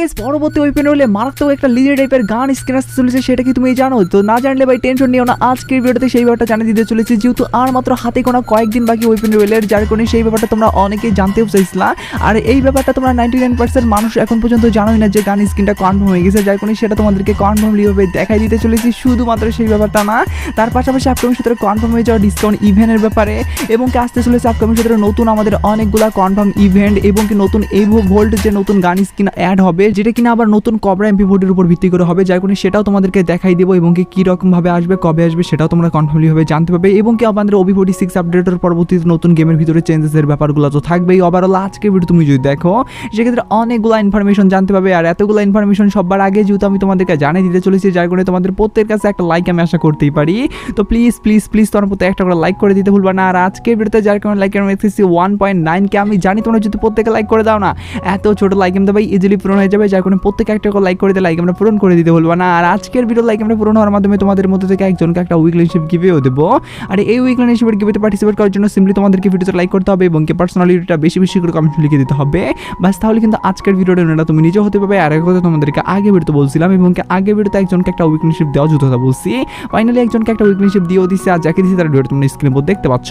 Guys পরবর্তী weapon হলে মারাত্মক একটা লিজে টাইপের গান স্ক্রিন আসতে চলেছে, সেটা কি তুমি জানো? তো না জানলে ভাই টেনশন নিও না। আজকের ভিডিওতে সেই ব্যাপারটা জানিয়ে দিতে চলেছি, যেহেতু আর মাত্র হাতে কোনো কয়েকদিন বাকি ওয়েপেন রয়েলের যার কারণে সেই ব্যাপারটা তোমরা অনেকেই জানতেও চাইছিলা। আর এই ব্যাপারটা তোমরা নাইনটি নাইন পার্সেন্ট মানুষ এখন পর্যন্ত জানোই না যে গান স্ক্রিনটা কনফার্ম হয়ে গেছে, যার কারণে সেটা তোমাদেরকে কনফার্মলিভাবে দেখাই দিতে চলেছি, শুধুমাত্র সেই ব্যাপারটা না। তার পাশাপাশি আপকামিং সূত্রে কনফার্ম হয়ে যাওয়া ডিসকাউন্ট ইভেন্টের ব্যাপারে, এবং কি আসতে চলেছে আপকামিং সূত্রে নতুন আমাদের অনেকগুলা কনফার্ম ইভেন্ট এবং কি নতুন এভো ভোল্ট যে নতুন গান স্কিন অ্যাড হবে যেটা কিনা আবার নতুন কবরা এমপি ভোটের উপর ভিত্তি করে হবে, যার কারণে সেটাও তোমাদেরকে দেখাই দেবো এবং কি কী রকমভাবে আসবে, কবে আসবে, সেটাও তোমরা কনফার্মলিভাবে জানতে পারবে এবং কি আমাদের ওবি ফোর্টি সিক্স আপডেটের পরবর্তীতে নতুন গেমের ভিতরে চেঞ্জেসের ব্যাপারগুলো তো থাকবেই। ওভারঅল আজকে ভিডিও তুমি যদি দেখো, সেক্ষেত্রে অনেকগুলো ইনফরমেশন জানতে পারবে আর এতগুলো ইনফরমেশন সবার আগে যেহেতু আমি তোমাদেরকে জানিয়ে দিতে চলেছি, যার কারণে তোমাদের প্রত্যেকের কাছে একটা লাইক আমি আশা করতেই পারি। তো প্লিজ প্লিজ প্লিজ তোমার প্রতি একটা করে লাইক করে দিতে ভুলবা না। আর আজকের ভিডিওতে যার কারণে লাইক আমি ওয়ান পয়েন্ট নাইনকে আমি জানি তোমরা যদি প্রত্যেকে লাইক করে দাও না, এত ছোট লাইক আমরা ভাই ইজিলি পূরণ হয়ে যাবে। যার কারণে প্রত্যেকে একটা লাইক করে দিতে লাইক আমরা পূরণ করে দিতে বলব। না, আর আজকের ভিডিও লাইক আমরা পূরণ হওয়ার মাধ্যমে তোমাদের মধ্যে থেকে একজনকে একটা উইকলিনশিপ গিভেও দেবো। আর এই উইকলিনশিপের গিভেতে পার্টিসিপেট করার জন্য সিম্পলি তোমাদেরকে ভিডিওতে লাইক করতে হবে এবং কি পার্সোনালিটিটা বেশি বেশি করে কমেন্ট লিখে দিতে হবে। বাস তাহলে কিন্তু আজকের ভিডিওটা না তুমি নিজে হতে পারবে। আর এক কথা তোমাদেরকে আগে ভিডিওতে বলছিলাম এবং আগে ভিডিওতে একজনকে একটা উইকলিনশিপ দেওয়া যুদ্ধ বলছি। ফাইনালি একজনকে একটা উইকলিনশিপ দিয়েও দিচ্ছে আর যাকে দিচ্ছে তার ভিডিও তোমরা স্ক্রিনে দেখতে পাচ্ছ।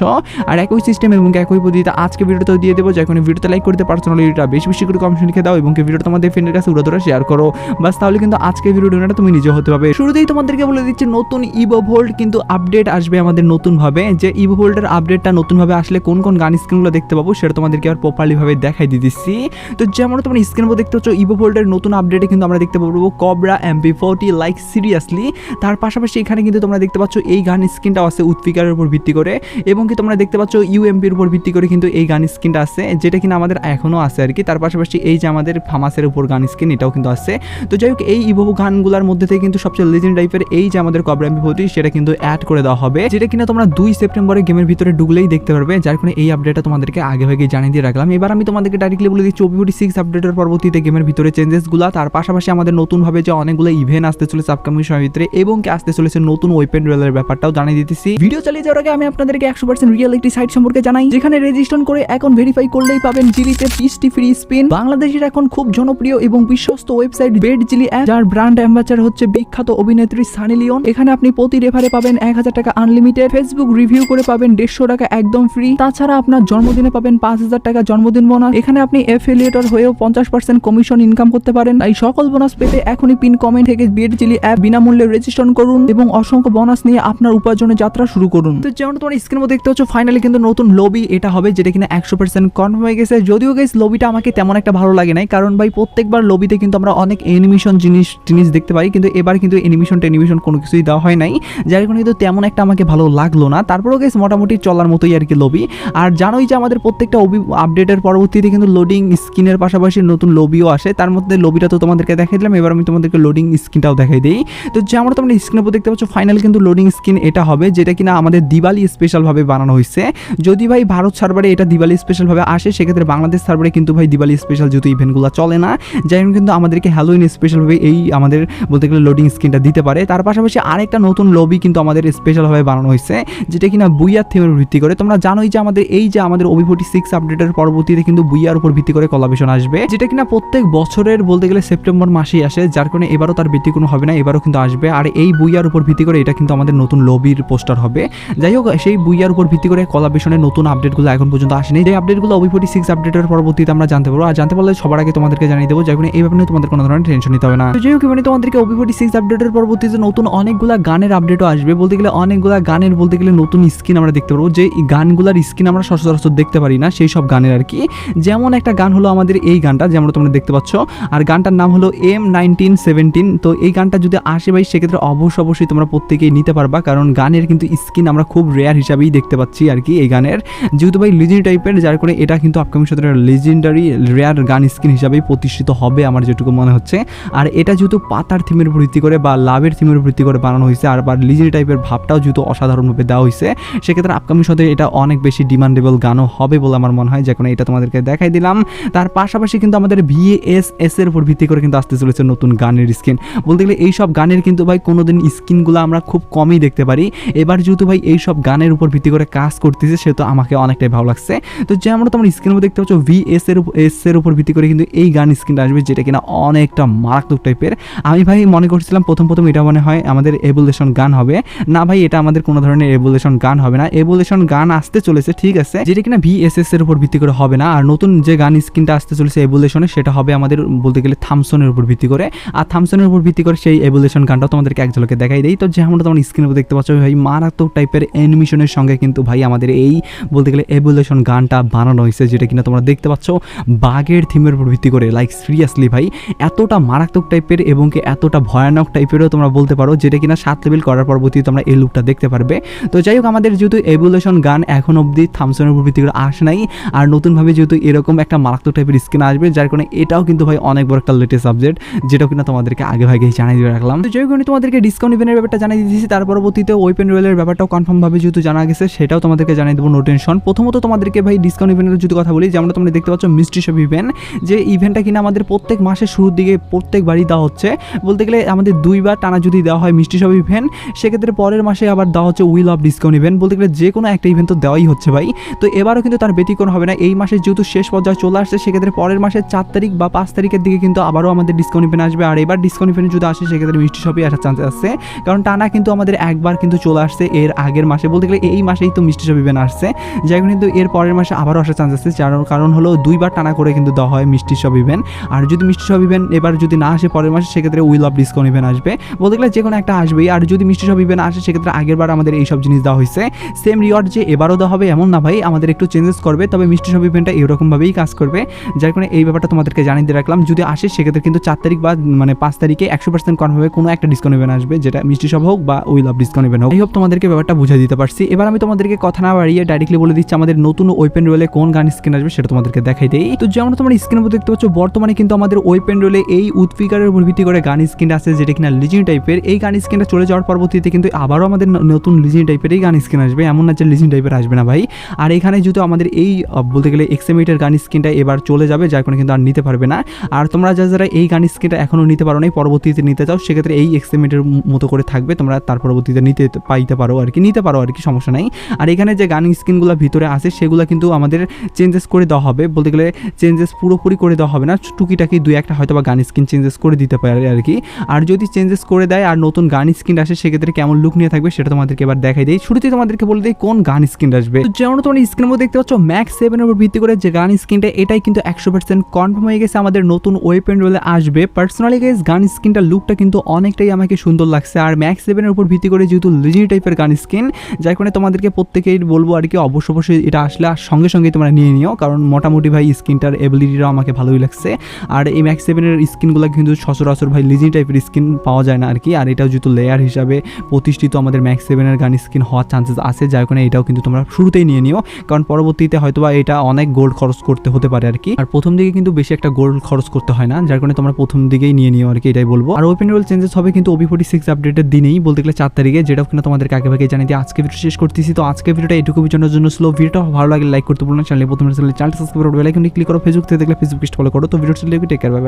আর একই সিস্টেম এবং একই পদ্ধতিতে আজকে ভিডিওতেও দিয়ে দেবো। যখন ভিডিওতে লাইক করতে পার্সোনালিটিটা বেশি বেশি করে কমেন্ট লিখে দাও এবং ভিডিও তোমাদের ফ্রেন্ডের কাছে উড়ে ধরে শেয়ার করো। বাস তাহলে কিন্তু আজকের ভিডিওটা তুমি নিজে হতে পারবে। শুরুতেই তোমাদেরকে বলে দিচ্ছি, নতুন ইভো ভোল্ট কিন্তু আপডেট আসবে আমাদের নতুনভাবে। যে ইভো ভোল্টের আপডেটটা নতুনভাবে আসলে কোন কোন গান স্ক্রিনগুলো দেখতে পাবো সেটা তোমাদেরকে আর প্রপারলি ভাবে দেখাই দিয়ে দিচ্ছি। তো যেমন তোমরা স্ক্রিন উপর দেখতে পাচ্ছ ইভো ভোল্টের নতুন আপডেটে কিন্তু আমরা দেখতে পাবো Cobra MP forty like seriously তার পাশাপাশি এখানে কিন্তু তোমরা দেখতে পাচ্ছ, এই গান স্ক্রিনটাও আছে উৎপিকারের উপর ভিত্তি করে। এবং কি তোমরা দেখতে পাচ্ছ ইউএমপির উপর ভিত্তি করে কিন্তু এই গান স্ক্রিনটা আছে, যেটা কিনা আমাদের এখনও আছে আর কি। তার পাশাপাশি এই যে আমাদের ফামাসের উপর গান স্ক্রিন এটাও কিন্তু আছে তো যাই হোক এই ইভো গানগুলোর মধ্যে থেকে কিন্তু সবচেয়ে লেজেন্ড টাইপের এই যে আমাদের কবরা এমপি ফোরটি সেটা কিন্তু অ্যাড করে দেওয়া হবে, যেটা কিনা তোমরা দুই সেপ্টেম্বরে গেমের ভিতরে ঢুকলেই দেখতে পারবে, যার কারণে এই আপডেটটা তোমাদেরকে আগে ভাগে জানিয়ে দিয়ে রাখলাম। এবার আমি তোমাদেরকে ডাইরেক্টলি বলে দিচ্ছি ওবিওটি সিক্স আপডেটের পরবর্তীতে গেমের ভিতরে চেঞ্জেসগুলো তার পাশাপাশি আমাদের নতুনভাবে যে অনেকগুলো ইভেন্ট আসতে চলেছে আপকামিং সময়ের ভিতরে, এবং কি আসতে চলেছে নতুন ওয়েপেন রোলের ব্যাপারটাও জানিয়ে দিতেছি। ভিডিও চালিয়ে যাওয়ার আগে আমি আপনাদেরকে একশো পার্সেন্ট রিয়েল একটি সাইট সম্পর্কে জানাই, যেখানে রেজিস্ট্রেশন করে এখন ভেরিফাই করলেই পাবেন জিলিতে পিসটি ফ্রি স্পিন বাংলাদেশের এখন খুব জনপ্রিয় এবং বিশ্বস্ত ওয়েবসাইট বেড জিলি অ্যাপ, যার ব্র্যান্ড অ্যাম্বাসাডার হচ্ছে বিখ্যাত অভিনেত্রী সানি লিওন। এখানে আপনি প্রতি রেফারে পাবেন এক হাজার টাকা আনলিমিটেড ফেসবুক রিভিউ করে পাবেন দেড়শো টাকা একদম ফ্রি তাছাড়া আপনার জন্মদিনে পাবেন পাঁচ হাজার টাকা জন্মদিন বোনাস এখানে আপনি এফিলিয়েটর হয়েও পঞ্চাশ পার্সেন্ট কমিশন ইনকাম করতে পারেন। তাই সকল বোনাস পেতে এখনই পিন কমেন্ট থেকে বেড জিলি অ্যাপ বিনামূল্যে রেজিস্ট্রেশন করুন এবং অসংখ্য বোনাস নিয়ে আপনার উপার্জনের যাত্রা শুরু করুন। তো যেমন তোমার স্ক্রিন দেখতে হচ্ছে ফাইনালি কিন্তু নতুন লবি এটা হবে যেটা কিনা একশো পার্সেন্ট কনফার্ম হয়ে গেছে। যদিও গেছে লবিটা আমাকে তেমন একটা ভালো লাগে নাই। কারণ ভাই, প্রত্যেকবার লবিতে কিন্তু আমরা অনেক অ্যানিমেশন জিনিস জিনিস দেখতে পাই কিন্তু এবার কিন্তু অ্যানিমেশন টেনিমেশন কোনো কিছুই দেওয়া হয় নাই, যার কারণে কিন্তু তেমন একটা আমাকে ভালো লাগল না। তারপরেও গেছে মোটামুটি চলার মতোই আর কি লবি আর জানোই যে আমাদের প্রত্যেকটা অবি আপডেটের পরবর্তীতে কিন্তু লোডিং স্ক্রিনের পাশাপাশি নতুন লবিও আসে। তার মধ্যে লবিটা তো তোমাদেরকে দেখাই দিলাম, এবার আমি তোমাদেরকে লোডিং স্ক্রিনটাও দেখাই দিই। তো যেমন তোমরা স্ক্রিনের উপর দেখতে পাচ্ছ ফাইনাল কিন্তু লোডিং স্ক্রিন এটা হবে, যেটা কিনা আমাদের দিওয়ালি স্পেশালভাবে বানানো হয়েছে। যদি ভাই ভারত সার্ভারে এটা দিওয়ালি স্পেশালভাবে আসে, সেক্ষেত্রে বাংলাদেশ সার্ভারে কিন্তু ভাই দিওয়ালি স্পেশাল যেহেতু ইভেন্টগুলো চলে না, যাই হোক কিন্তু আমাদেরকে হ্যালোইন স্পেশালভাবে এই আমাদের বলতে গেলে লোডিং স্ক্রিনটা দিতে পারে। তার পাশাপাশি আরেকটা নতুন লবি কিন্তু আমাদের স্পেশালভাবে বানানো হয়েছে, যেটা কিনা বুইয়ার থিমের ভিত্তি করে। তোমরা জানোই যে আমাদের এই যে আমাদের ওবি ফোর্টি সিক্স আপডেটের পরবর্তীতে কিন্তু বুইয়ার উপর ভিত্তি করে কলাবেশন আসবে, যেটা কিনা প্রত্যেক বছরের বলতে গেলে সেপ্টেম্বর মাসেই আসে, যার কারণে এবারও তার ভিত্তি কোনো হবে না, এবারও কিন্তু আসবে। আর এই বুইয়ার উপর ভিত্তি করে এটা কিন্তু আমাদের নতুন লবির পোস্টার হবে। যাই হোক, সেই বুইয়ার উপর ভিত্তি করে কলাবেশনের নতুন আপডেটগুলো এখন পর্যন্ত আসেনি। যে আপডেটগুলো ওবি ফোর্টি সিক্স আপডেটের পরবর্তীতে আমরা জানতে পারব, আর জানতে পারলে সবার আগে তোমাদেরকে জানিয়ে দেবো যার কারণে এই ব্যাপারে তোমাদের কোনো ধরনের টেনশন নিতে হবে না। তো যাই হোক মানে তোমাদেরকে ওবি ফোর্টি সিক্স আপডেটের পরবর্তীতে নতুন অনেকগুলা গানের আপডেটও আসবে। বলতে গেলে অনেকগুলা গানের, বলতে গেলে নতুন স্কিন আমরা দেখতে পারব। যে গানগুলার স্কিন আমরা সচরাচর দেখতে পারি না, সেই সব গানের আর কি। যেমন একটা গান হলো আমাদের এই গানটা যেমন তোমরা দেখতে পাচ্ছ। আর গানটার নাম হলো এম নাইনটিন সেভেন্টিন তো এই গানটা যদি আসে ভাই, সেক্ষেত্রে অবশ্যই অবশ্যই তোমরা প্রত্যেকেই নিতে পারবা। কারণ গানের কিন্তু স্কিন আমরা খুব রেয়ার হিসাবেই দেখতে পাচ্ছি আর কি এই গানের। যেহেতু ভাই লিজেন্ড টাইপের যার করে এটা কিন্তু আপকামিং সাথে লেজেন্ডারি রেয়ার গান স্কিন হিসাবেই প্রতিষ্ঠিত হবে। আমার যেটুকু মনে হচ্ছে। আর এটা যেহেতু পাতার থিমের উপর ভিত্তি করে বা লাভের থিমের উপর ভিত্তি করে বানানো হয়েছে আর বা লিজেন্ড টাইপের ভাবটাও যেহেতু অসাধারণভাবে দেওয়া হয়েছে, সেক্ষেত্রে আপকামিং সাথে এটা অনেক বেশি ডিমান্ডেবল গানও হবে বলে আমার মনে হয়। যে এটা তোমাদেরকে দেখাই দিলাম। তার পাশাপাশি কিন্তু আমাদের ভিএএসএস এর উপর ভিত্তি করে কিন্তু আসতে চলেছে নতুন গানের স্কিন বলতে গেলে এই সব গানের কিন্তু ভাই কোনোদিন স্কিনগুলো আমরা খুব কমই দেখতে পারি। এবার যেহেতু ভাই এই সব গানের উপর ভিত্তি করে কাজ করতেছে, সেহেতু আমাকে অনেকটাই ভালো লাগছে। তো যেমন তোমার উপর দেখতে পাচ্ছ ভিএস এর এস এর উপর ভিত্তি করে কিন্তু এই গান স্কিনটা আসবে। আসবে যেটা কিনা অনেকটা মারাত্মক টাইপের আমি ভাই মনে করছিলাম প্রথম প্রথম এটা মনে হয় আমাদের এভুলেশন গান হবে। না ভাই, এটা আমাদের কোনো ধরনের এভুলেশন গান হবে না। এভুলেশন গান আসতে চলেছে, ঠিক আছে? যেটা কিনা ভিএসএস এর উপর ভিত্তি করে হবে না। আর নতুন যে গান স্কিনটা আসতে চলেছে এভুলেশনে সেটা হবে আমাদের বলতে গেলে থামসনের উপর ভিত্তি করে। আর থামসনের উপর ভিত্তি করে সেই এভুলেশন গানটাও তোমাদেরকে এক ঝলকে দেখাই দেই। তো যেমনটা তোমার স্ক্রিনের উপর দেখতে পাচ্ছ, ভাই, মারাত্মক টাইপের অ্যানিমেশনের সঙ্গে কিন্তু ভাই আমাদের এই বলতে গেলে এভুলেশন গানটা বানানো হয়েছে, যেটা কিনা তোমরা দেখতে পাচ্ছ। বাঘের থিমের উপর ভিত্তি করে লাইক সিরিয়াসলি ভাই, এতটা মারাত্মক টাইপের এবং কি এতটা ভয়ানক টাইপেরও তোমরা বলতে পারো, যেটা কিনা সাত লেভেল করার পরবর্তী তোমরা এই লুকটা দেখতে পারবে। তো যাই হোক, আমাদের যেহেতু এভুলেশন গান এখন অবধি থামসনের উপর ভিত্তি করে আসে নাই, আর নতুনভাবে যেহেতু এরকম একটা মারাত্মক টাইপের স্কিন আসবে, যার কারণে এটাও কিন্তু ভাই অনেক বড় একটা লেটেস্ট সাবজেক্ট যেটাও কিনা তোমাদেরকে আগে ভাগে জানিয়ে দিয়ে রাখলাম। তো যাই হোক তোমাদেরকে ডিসকাউন্ট ইভেন্টের ব্যাপারটা জানাই দিয়েছি, তার পরবর্তীতে ওপেন রোয়েলের ব্যাপারটাও কনফার্মভাবে যেহেতু জানা গেছে, সেটাও তোমাদেরকে জানিয়ে দেবো নো টেনশন প্রথমত তোমাদেরকে ভাই ডিসকাউন্ট ইভেন্টের যদি কথা বলি যেমন তোমরা দেখতে পাচ্ছ মিস্ট্রি শপ ইভেন্ট যে ইভেন্টটা কিনা আমাদের প্রত্যেক মাসের শুরুর দিকে প্রত্যেকবারই দেওয়া হচ্ছে। বলতে গেলে আমাদের দুইবার টানা যদি দেওয়া হয় মিষ্টি শপ ইভেন্ট সেক্ষেত্রে পরের মাসে আবার দেওয়া হচ্ছে উইল অফ ডিসকাউন্ট ইভেন্ট বলতে গেলে যে কোনো একটা ইভেন্ট তো দেওয়াই হচ্ছে ভাই। তো এবারও কিন্তু তার ব্যতিক্রম হবে না। এই মাসের যেহেতু শেষ পর্যায়ে চলে আসছে, সেক্ষেত্রে পরের মাসের চার তারিখ বা পাঁচ তারিখের দিকে কিন্তু আবারও আমাদের ডিসকাউন্ট ইভেন্ট আসবে। আর এবার ডিসকাউন্ট ইভেন্ট যদি আসে, সেক্ষেত্রে মিষ্টি শপে আসার চান্স আছে। কারণ টানা কিন্তু আমাদের একবার কিন্তু চলে আসছে এর আগের মাসে। বলতে গেলে এই মাসেই তো মিষ্টি শপ ইভেন্ট আসছে। যাই কিন্তু এর পরের মাসে আবারও আসার চান্স আছে। কারণ কারণ হলো দুইবার টানা করে কিন্তু দেওয়া হয় মিষ্টি শপ ইভেন্ট আর যদি মিষ্টি শপ ইভেন্ট এবার যদি না আসে পরের মাসে, সেক্ষেত্রে উইল অফ ডিসকাউন্ট ইভেন্ট আসবে। বলতে গেলে যে কোনো একটা আসবেই। আর যদি মিষ্টি শপ ইভেন্ট আসে, সেক্ষেত্রে আগের বার আমাদের এই সব জিনিস দেওয়া হয়েছে। সেম রিওয়ার্ড যে এবারও দেওয়া হবে, এমন না ভাই। আমাদের একটু চেঞ্জেস করবে, তবে মিষ্টি শপ ইভেন্টটা এরকমভাবেই কাজ করবে। যার কারণে এই ব্যাপারটা তোমাদেরকে জানিয়ে দিয়ে রাখলাম। যদি আসে, সেক্ষেত্রে কিন্তু চার তারিখ বা মানে পাঁচ তারিখে একশো পার্সেন্ট কনফার্মে কোনো একটা ডিসকাউন্ট ইভেন্ট আসবে, যেটা মিষ্টি সব হোক বা উইল অফ ডিসকাউন্ট ইভেন্ট হোক। এই হোক তোমাদেরকে ব্যাপারটা বুঝিয়ে দিতে পারছি। এবার আমি তোমাদেরকে কথা না বাড়িয়ে ডাইরেক্টলি বলে দিচ্ছি আমাদের নতুন ওপেন রোলে কোন গান স্ক্রিন আসবে, সেটা তোমাদেরকে দেখাই দেই। তো যেমন তোমরা স্ক্রিনের মধ্যে দেখতে পাচ্ছ, বর্তমানে কিন্তু আমাদের ওয়েপেন রোলে এই উৎপিকারের উপর ভিত্তি করে গান স্ক্রিন আসে, যেটা কিনা লিজিং টাইপের। এই গান স্ক্রিনটা চলে যাওয়ার পরবর্তীতে কিন্তু আবারও আমাদের নতুন লিজিং টাইপের এই গান স্ক্রিন আসবে। এমন না যে লিজিং টাইপের আসবে না ভাই। আর এখানে যেহেতু আমাদের এই বলতে গেলে এক্সএমিটার গান স্ক্রিনটা এবার চলে যাবে, যার কারণে কিন্তু আর নিতে পারবে না। আর তোমরা যা যারা এই গান স্ক্রিনটা এখনও নিতে পারো নাই, পরবর্তীতে নিতে চাও, সেক্ষেত্রে এই এক্সএমিটার মতো করে থাকবে। তোমরা তার পরবর্তীতে নিতে পাইতে পারো আর কি, নিতে পারো আর কি, সমস্যা নাই। আর এখানে যে গান স্ক্রিনগুলো ভিতরে আছে সেগুলো কিন্তু আমাদের চেঞ্জেস করে দেওয়া হবে। বলতে গেলে চেঞ্জেস পুরোপুরি করে দেওয়া হবে না টুকিটাকি দুই একটা হয়তো বা গান স্ক্রিন চেঞ্জেস করে দিতে পারে আর কি। আর যদি চেঞ্জেস করে দেয় আর নতুন গান স্ক্রিন আসে, সেক্ষেত্রে কেমন লুক নিয়ে থাকবে সেটা তোমাদেরকে এবার দেখাই দেয় শুরুতে তোমাদেরকে বলে দিই কোন গান স্ক্রিন আসবে। যেমন তোমরা স্ক্রিনের মধ্যে দেখতে পাচ্ছ ম্যাক্স সেভেনের উপর ভিত্তি করে যে গান স্ক্রিনটা এটাই কিন্তু একশো পার্সেন্ট কনফার্ম হয়ে গেছে আমাদের নতুন ওয়েপেন রোলে আসবে। পার্সোনালি গাইজ গান স্ক্রিনটা লুকটা কিন্তু অনেকটাই আমাকে সুন্দর লাগছে। আর ম্যাক্স সেভেনের উপর ভিত্তি করে যেহেতু লিজি টাইপের গান স্ক্রিন যার কারণে তোমাদেরকে প্রত্যেকেই বলব আর কি অবশ্য অবশ্যই এটা আসলে আর সঙ্গে সঙ্গে তোমরা নিয়ে নিও। কারণ মোটামুটি ভাই স্ক্রিনটার এবিলিটিটাও আমাকে ভালোই লাগছে। আর এই ম্যাক্স সেভেনের স্ক্রিনগুলো কিন্তু সচরাচর ভাই লিজি টাইপের স্ক্রিন পাওয়া যায় না আর কি। আর এটাও যেহেতু লেয়ার হিসাবে প্রতিষ্ঠিত আমাদের ম্যাক্স সেভেনের গান স্ক্রিন হওয়ার চান্সেস আছে, যার কারণে এটাও কিন্তু তোমরা শুরুতেই নিয়ে নিও। কারণ পরবর্তীতে হয়তোবা এটা অনেক গোল্ড খরচ করতে হতে পারে আর কি। আর প্রথম দিকে কিন্তু বেশি একটা গোল্ড খরচ করতে হয় না, যার কারণে তোমরা প্রথম দিকেই নিয়ে নিও আর কি, এটাই বলব। আর ওপেন রোল চেঞ্জেস হবে কিন্তু ওবি ফোর্টি সিক্স আপডেটের দিনেই, বলতে গেলে চার তারিখে যেটাও কিনা তোমাদেরকে আগে ভাগে জানিয়ে দিয়ে আজকে ভিডিও শেষ করতেছি। তো আজকে ভিডিওটা এটুকু বোঝানোর জন্য স্লো ভিডিওটা ভালো লাগে লাইক করতে বলুন চ্যানেলে প্রথমে চ্যানেলে সাবস্ক্রাইব করে বেলাইকনটি ক্লিক করো। ফেসবুক থেকে দেখলে ফেসবুক ফলো করো। তো ভিডিওটা টেক কেয়ার বাই বাই